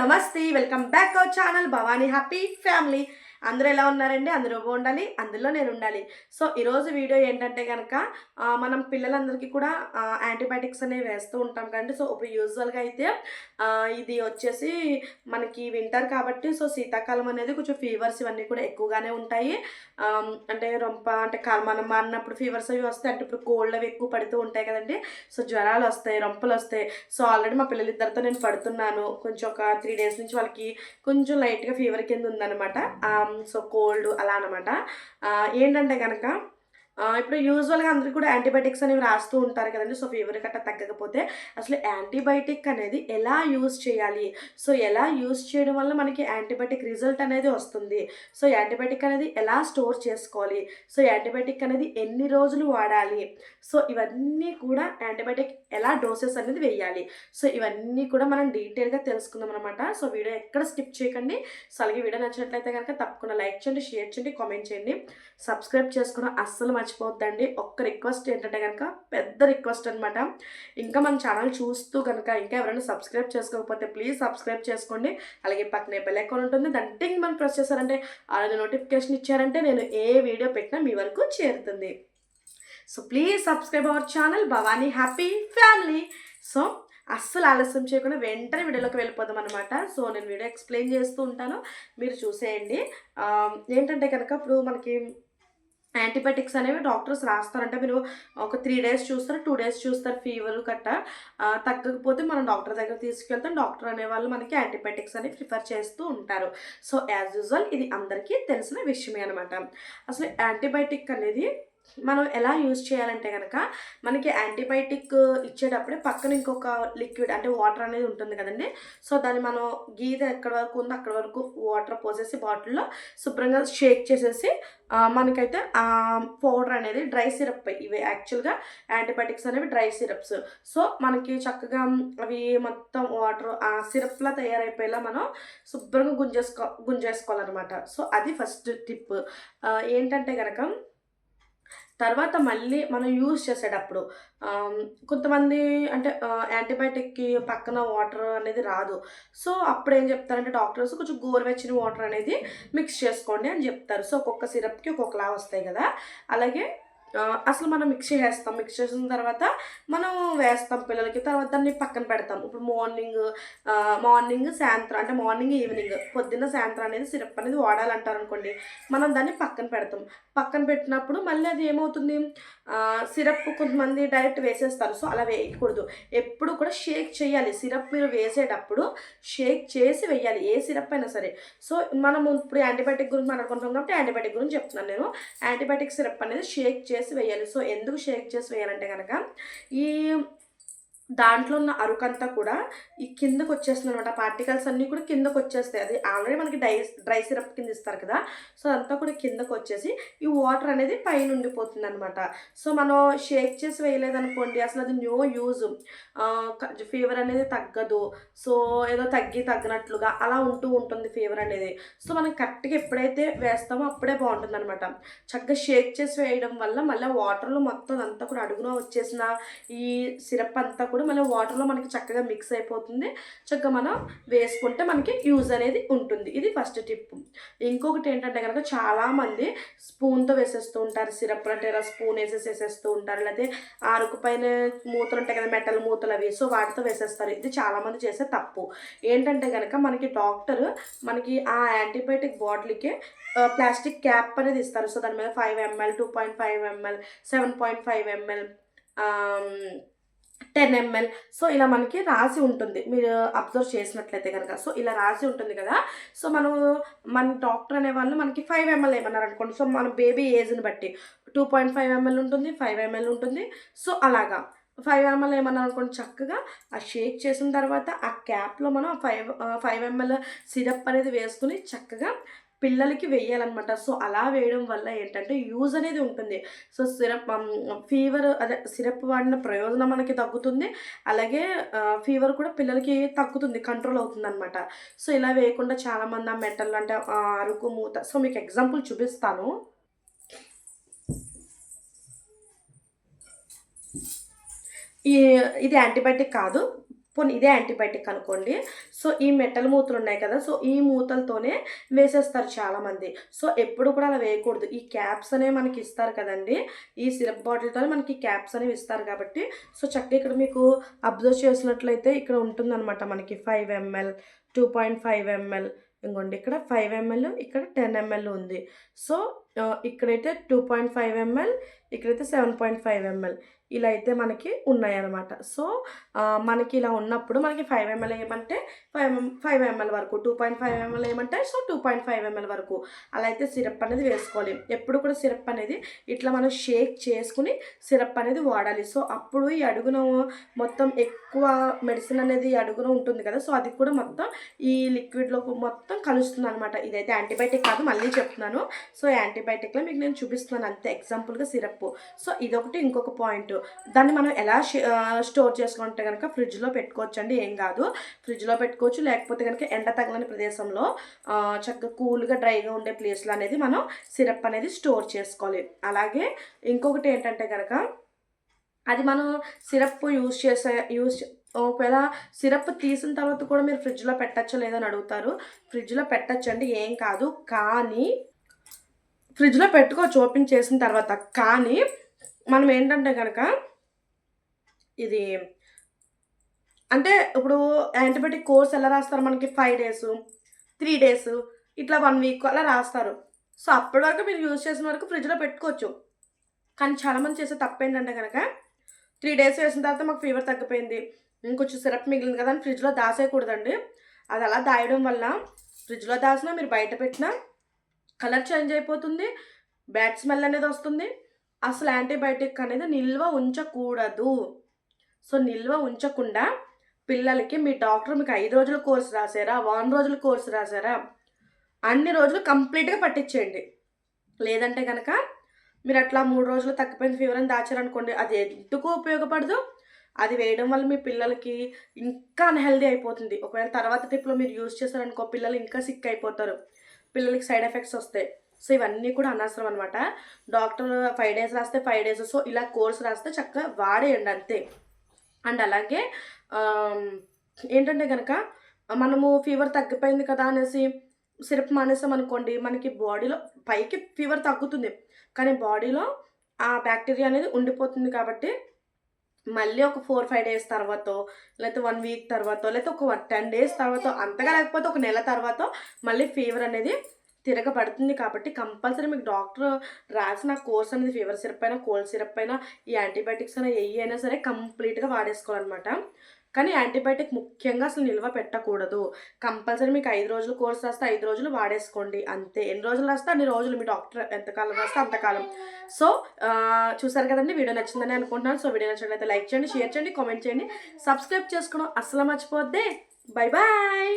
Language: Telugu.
నమస్తే welcome back our channel Bhavani happy family. అందరూ ఎలా ఉన్నారండి? అందరూ బాగుండాలి అందులో నేను ఉండాలి. సో ఈరోజు వీడియో ఏంటంటే కనుక మనం పిల్లలందరికీ కూడా యాంటీబయాటిక్స్ అనేవి వేస్తూ ఉంటాం కదండి. సో ఇప్పుడు యూజువల్గా అయితే ఇది వచ్చేసి మనకి వింటర్ కాబట్టి సో శీతాకాలం అనేది కొంచెం ఫీవర్స్ ఇవన్నీ కూడా ఎక్కువగానే ఉంటాయి. అంటే రొంప అంటే మనం మారినప్పుడు ఫీవర్స్ అవి వస్తాయి. అంటే ఇప్పుడు కోల్డ్ అవి ఎక్కువ పడుతూ ఉంటాయి కదండి. సో జ్వరాలు వస్తాయి రొంపలు వస్తాయి. సో ఆల్రెడీ మా పిల్లలిద్దరితో నేను పడుతున్నాను. కొంచెం ఒక త్రీ డేస్ నుంచి వాళ్ళకి కొంచెం లైట్గా ఫీవర్ కింద ఉందన్నమాట. సో కోల్డ్ అలా అనమాట ఏంటంటే కనుక ఇప్పుడు యూజువల్గా అందరికీ కూడా యాంటీబయాటిక్స్ అనేవి రాస్తూ ఉంటారు కదండి. సో ఫీవర్ గట్ట తగ్గకపోతే అసలు యాంటీబయాటిక్ అనేది ఎలా యూజ్ చేయాలి? సో ఎలా యూజ్ చేయడం వల్ల మనకి యాంటీబయాటిక్ రిజల్ట్ అనేది వస్తుంది. సో యాంటీబయాటిక్ అనేది ఎలా స్టోర్ చేసుకోవాలి? సో యాంటీబయాటిక్ అనేది ఎన్ని రోజులు వాడాలి? సో ఇవన్నీ కూడా యాంటీబయాటిక్ ఎలా డోసెస్ అనేది వేయాలి? సో ఇవన్నీ కూడా మనం డీటెయిల్గా తెలుసుకుందాం అనమాట సో వీడియో ఎక్కడ స్కిప్ చేయకండి. సో అలాగే వీడియో నచ్చినట్లయితే కనుక తప్పకుండా లైక్ చేయండి షేర్ చేయండి కామెంట్ చేయండి. సబ్స్క్రైబ్ చేసుకోవడం అస్సలు మర్చిపోవద్దండి. ఒక్క రిక్వెస్ట్ ఏంటంటే కనుక పెద్ద రిక్వెస్ట్ అనమాట ఇంకా మన ఛానల్ చూస్తూ కనుక ఇంకా ఎవరైనా సబ్స్క్రైబ్ చేసుకోకపోతే ప్లీజ్ సబ్స్క్రైబ్ చేసుకోండి. అలాగే పక్కనే బెల్ ఐకాన్ ఉంటుంది. దాన్ని టింగ్ మనం ప్రెస్ చేశారంటే అలాగే నోటిఫికేషన్ ఇచ్చారంటే నేను ఏ వీడియో పెట్టినా మీ వరకు చేరుతుంది. So please subscribe our channel. Bhavani happy family. So అస్సలు ఆలస్యం చేయకుండా వెంటనే వీడియోలోకి వెళ్ళిపోదాం అనమాట సో నేను వీడియో ఎక్స్ప్లెయిన్ చేస్తూ ఉంటాను. మీరు చూసేయండి. ఏంటంటే కనుక ఇప్పుడు మనకి యాంటీబయాటిక్స్ అనేవి డాక్టర్స్ రాస్తారంటే. మీరు ఒక త్రీ డేస్ చూస్తారు టూ డేస్ చూస్తారు ఫీవర్ గట్ట తగ్గకపోతే మనం డాక్టర్ దగ్గర తీసుకెళ్తాం. డాక్టర్ అనేవాళ్ళు మనకి యాంటీబయాటిక్స్ అనేవి ప్రిఫర్ చేస్తూ ఉంటారు. సో యాజ్ యూజువల్ ఇది అందరికీ తెలిసిన విషయమే అనమాట అసలు యాంటీబయాటిక్ అనేది మనం ఎలా యూజ్ చేయాలంటే కనుక మనకి యాంటీబయాటిక్ ఇచ్చేటప్పుడే పక్కన ఇంకొక లిక్విడ్ అంటే వాటర్ అనేది ఉంటుంది కదండి. సో దాన్ని మనం గీత ఎక్కడ వరకు ఉందో అక్కడ వరకు వాటర్ పోసేసి బాటిల్లో శుభ్రంగా షేక్ చేసేసి మనకైతే ఆ పౌడర్ అనేది డ్రై సిరప్ ఇవి యాక్చువల్గా యాంటీబయాటిక్స్ అనేవి డ్రై సిరప్స్. సో మనకి చక్కగా అవి మొత్తం వాటర్ ఆ సిరప్లా తయారైపోయేలా మనం శుభ్రంగా గుంజేసుకో గుంజేసుకోవాలన్నమాట. సో అది ఫస్ట్ టిప్. ఏంటంటే కనుక తర్వాత మళ్ళీ మనం యూజ్ చేసేటప్పుడు కొంతమంది అంటే యాంటీబయాటిక్కి పక్కన వాటర్ అనేది రాదు. సో అప్పుడు ఏం చెప్తారంటే డాక్టర్స్ కొంచెం గోరువెచ్చని వాటర్ అనేది మిక్స్ చేసుకోండి అని చెప్తారు. సో ఒక్కొక్క సిరప్కి ఒక్కొక్కలా వస్తాయి కదా. అలాగే అసలు మనం మిక్స్ చేసేస్తాం. మిక్స్ చేసిన తర్వాత మనం వేస్తాం పిల్లలకి. తర్వాత దాన్ని పక్కన పెడతాం. ఇప్పుడు మార్నింగ్ మార్నింగ్ సాయంత్రం అంటే మార్నింగ్ ఈవినింగ్. పొద్దున్న సాయంత్రం అనేది సిరప్ అనేది వాడాలంటారు అనుకోండి మనం దాన్ని పక్కన పెడతాం. పక్కన పెట్టినప్పుడు మళ్ళీ అది ఏమవుతుంది? సిరప్ కొంతమంది డైరెక్ట్ వేసేస్తారు. సో అలా వేయకూడదు. ఎప్పుడు కూడా షేక్ చేయాలి. సిరప్ మీరు వేసేటప్పుడు షేక్ చేసి వేయాలి. ఏ సిరప్ అయినా సరే. సో మనం ఇప్పుడు యాంటీబయాటిక్ గురించి మాట్లాడుకుంటాం కాబట్టి యాంటీబయాటిక్ గురించి చెప్తున్నాను నేను. యాంటీబయాటిక్ సిరప్ అనేది షేక్ చేసి వేయాలి. సో ఎందుకు షేక్ చేసి వేయాలంటే కనుక ఈ దాంట్లో ఉన్న అరుకంతా కూడా ఈ కిందకు వచ్చేస్తుంది అనమాట పార్టికల్స్ అన్నీ కూడా కిందకు వచ్చేస్తాయి. అది ఆల్రెడీ మనకి డై డ్రై సిరప్ కింద ఇస్తారు కదా. సో అదంతా కూడా కిందకు వచ్చేసి ఈ వాటర్ అనేది పైన ఉండిపోతుంది అనమాట సో మనం షేక్ చేసి వేయలేదనుకోండి అసలు అది న్యూ యూజ్ ఫీవర్ అనేది తగ్గదు. సో ఏదో తగ్గి తగ్గినట్లుగా అలా ఉంటూ ఉంటుంది ఫీవర్ అనేది. సో మనం కరెక్ట్గా ఎప్పుడైతే వేస్తామో అప్పుడే బాగుంటుంది అనమాట చక్కగా షేక్ చేసి వేయడం వల్ల మళ్ళీ వాటర్లో మొత్తం అంతా కూడా అడుగున వచ్చేసిన ఈ సిరప్ అంతా కూడా మనం వాటర్లో మనకి చక్కగా మిక్స్ అయిపోతుంది. చక్కగా మనం వేసుకుంటే మనకి యూజ్ అనేది ఉంటుంది. ఇది ఫస్ట్ టిప్. ఇంకొకటి ఏంటంటే కనుక చాలామంది స్పూన్తో వేసేస్తూ ఉంటారు. సిరప్ అంటే ఇలా స్పూన్ వేసేసి వేసేస్తూ ఉంటారు. లేకపోతే ఆరుకు పైన మూతలు ఉంటాయి కదా మెటల్ మూతలు అవి. సో వాటితో వేసేస్తారు. ఇది చాలామంది చేసే తప్పు. ఏంటంటే కనుక మనకి డాక్టర్ మనకి ఆ యాంటీబయాటిక్ బాటిల్కి ప్లాస్టిక్ క్యాప్ అనేది ఇస్తారు. సో దాని మీద five ML two point five ML seven point five ML ten ML. So ఇలా మనకి రాసి ఉంటుంది. మీరు అబ్జర్వ్ చేసినట్లయితే కనుక సో ఇలా రాసి ఉంటుంది కదా. సో మనం మన డాక్టర్ అనే వాళ్ళు మనకి ఫైవ్ ఎంఎల్ ఏమన్నారు అనుకోండి. సో మన బేబీ ఏజ్ని బట్టి. టూ పాయింట్ ఫైవ్ ఎంఎల్ ఉంటుంది ఫైవ్ ఎంఎల్ ఉంటుంది. సో అలాగా. ఫైవ్ ఎంఎల్ ఏమన్నా అనుకోండి చక్కగా. ఆ షేక్ చేసిన తర్వాత ఆ క్యాప్లో మనం ఫైవ్ ఫైవ్ ఎంఎల్ సిరప్ అనేది వేసుకుని చక్కగా పిల్లలకి వేయాలన్నమాట. సో అలా వేయడం వల్ల ఏంటంటే యూజ్ అనేది ఉంటుంది. సో సిరప్ ఫీవర్ అదే సిరప్ వాడిన ప్రయోజనం మనకి తగ్గుతుంది. అలాగే ఫీవర్ కూడా పిల్లలకి తగ్గుతుంది కంట్రోల్ అవుతుంది అనమాట సో ఇలా వేయకుండా చాలామంది ఆ మెటల్ అంటే అరుకు మూత సో మీకు ఎగ్జాంపుల్ చూపిస్తాను. ఈ ఇది యాంటీబయాటిక్ కాదు. పోనీ ఇదే యాంటీబయాటిక్ అనుకోండి. సో ఈ మెట్టల మూతలు ఉన్నాయి కదా సో ఈ మూతలతోనే వేసేస్తారు చాలామంది. సో ఎప్పుడు కూడా అలా వేయకూడదు. ఈ క్యాప్స్ అనేవి మనకి ఇస్తారు కదండి. ఈ సిరప్ బాటిల్తోనే మనకి క్యాప్స్ అనేవి ఇస్తారు కాబట్టి. సో చక్కగా ఇక్కడ మీకు అబ్జర్వ్ చేసినట్లయితే ఇక్కడ ఉంటుందన్నమాట మనకి five ml two point five ml. ఇంకోండి ఇక్కడ ఫైవ్ ఎంఎల్ ఇక్కడ టెన్ ఎంఎల్ ఉంది. సో ఇక్కడైతే టూ పాయింట్ ఫైవ్ ఎంఎల్ ఇక్కడైతే సెవెన్ పాయింట్ ఫైవ్ ఎంఎల్ ఇలా అయితే మనకి ఉన్నాయన్నమాట. సో మనకి ఇలా ఉన్నప్పుడు మనకి ఫైవ్ ఎంఎల్ ఏమంటే ఫైవ్ ఫైవ్ ఎంఎల్ వరకు టూ పాయింట్ ఫైవ్ ఎంఎల్ ఏమంటే so two point five ml వరకు అలా అయితే సిరప్ అనేది వేసుకోవాలి. ఎప్పుడు కూడా సిరప్ అనేది ఇట్లా మనం షేక్ చేసుకుని సిరప్ అనేది వాడాలి. సో అప్పుడు ఈ అడుగున మొత్తం ఎక్కువ మెడిసిన్ అనేది ఈ అడుగున ఉంటుంది కదా సో అది కూడా మొత్తం ఈ లిక్విడ్లో మొత్తం కలుస్తుంది అనమాట ఇదైతే యాంటీబయాటిక్ కాదు మళ్ళీ చెప్తున్నాను. సో యాంటీబయాటిక్లో మీకు నేను చూపిస్తున్నాను అంతే. ఎగ్జాంపుల్గా సిరప్ సో ఇదొకటి ఇంకొక పాయింట్. దాన్ని మనం ఎలా స్టోర్ చేసుకుంటే కనుక ఫ్రిడ్జ్లో పెట్టుకోవచ్చు అండి ఏం కాదు. ఫ్రిడ్జ్లో పెట్టుకోవచ్చు లేకపోతే కనుక ఎండ తగలని ప్రదేశంలో చక్కగా కూల్గా డ్రైగా ఉండే ప్లేస్లో అనేది మనం సిరప్ అనేది స్టోర్ చేసుకోవాలి. అలాగే ఇంకొకటి ఏంటంటే కనుక అది మనం సిరప్ యూజ్ చేసే యూజ్ ఒకవేళ సిరప్ తీసిన తర్వాత కూడా మీరు ఫ్రిడ్జ్లో పెట్టచ్చో లేదని అడుగుతారు. ఫ్రిడ్జ్లో పెట్టచ్చండి ఏం కాదు. కానీ ఫ్రిడ్జ్లో పెట్టుకోవచ్చు ఓపెన్ చేసిన తర్వాత. కానీ మనం ఏంటంటే కనుక ఇది అంటే ఇప్పుడు యాంటీబయాటిక్ కోర్స్ ఎలా రాస్తారు మనకి? ఫైవ్ డేస్ త్రీ డేస్ ఇట్లా వన్ వీక్ అలా రాస్తారు. సో అప్పటి వరకు మీరు యూజ్ చేసిన వరకు ఫ్రిడ్జ్లో పెట్టుకోవచ్చు. కానీ చాలామంది చేసే తప్పు ఏంటంటే కనుక త్రీ డేస్ వేసిన తర్వాత మాకు ఫీవర్ తగ్గిపోయింది. ఇంకొంచెం సిరప్ మిగిలింది కదా అని ఫ్రిడ్జ్లో దాసేయకూడదండి అది అలా దాయడం వల్ల ఫ్రిడ్జ్లో దాసినా మీరు బయట పెట్టినా కలర్ చేంజ్ అయిపోతుంది బ్యాడ్ స్మెల్ అనేది వస్తుంది. అసలు యాంటీబయాటిక్ అనేది నిల్వ ఉంచకూడదు. సో నిల్వ ఉంచకుండా పిల్లలకి మీ డాక్టర్ మీకు ఐదు రోజుల కోర్స్ రాసారా వారం రోజుల కోర్స్ రాసారా అన్ని రోజులు కంప్లీట్గా పట్టించేయండి. లేదంటే కనుక మీరు అట్లా మూడు రోజులు తగ్గిపోయిన ఫీవర్ అని దాచారనుకోండి అది ఎందుకు ఉపయోగపడదు? అది వేయడం వల్ల మీ పిల్లలకి ఇంకా అన్హెల్దీ అయిపోతుంది. ఒకవేళ తర్వాత ట్రిప్లో మీరు యూజ్ చేశారనుకో పిల్లలు ఇంకా సిక్ అయిపోతారు. పిల్లలకి సైడ్ ఎఫెక్ట్స్ వస్తాయి. సో ఇవన్నీ కూడా అనవసరం అనమాట డాక్టర్ ఫైవ్ డేస్ రాస్తే ఫైవ్ డేస్. సో ఇలా కోర్స్ రాస్తే చక్కగా వాడేయండి అంతే. అండ్ అలాగే ఏంటంటే కనుక మనము ఫీవర్ తగ్గిపోయింది కదా అనేసి సిరప్ మానేసాం అనుకోండి మనకి బాడీలో పైకి ఫీవర్ తగ్గుతుంది. కానీ బాడీలో ఆ బ్యాక్టీరియా అనేది ఉండిపోతుంది కాబట్టి మళ్ళీ ఒక ఫోర్ ఫైవ్ డేస్ తర్వాత లేకపోతే వన్ వీక్ తర్వాత లేకపోతే ఒక టెన్ డేస్ తర్వాత అంతగా లేకపోతే ఒక నెల తర్వాత మళ్ళీ ఫీవర్ అనేది తిరగబడుతుంది కాబట్టి కంపల్సరీ మీకు డాక్టర్ రాసిన కోర్స్ అనేది ఫీవర్ సిరప్ అయినా కోల్డ్ సిరప్ అయినా ఈ యాంటీబయాటిక్స్ అయినా ఏ అయినా సరే కంప్లీట్గా వాడేసుకోవాలన్నమాట. కానీ యాంటీబయాటిక్ ముఖ్యంగా అసలు నిల్వ పెట్టకూడదు. కంపల్సరీ మీకు ఐదు రోజులు కోర్స్ రాస్తే ఐదు రోజులు వాడేసుకోండి. అంతే. ఎన్ని రోజులు రాస్తే అన్ని రోజులు మీ డాక్టర్ ఎంతకాలం రాస్తే అంతకాలం. సో చూసారు కదండి వీడియో నచ్చిందని అనుకుంటున్నాను. సో వీడియో నచ్చినట్లయితే లైక్ చేయండి షేర్ చేయండి కామెంట్ చేయండి. సబ్స్క్రైబ్ చేసుకోవడం అస్సలు మర్చిపోద్దే. Bye bye.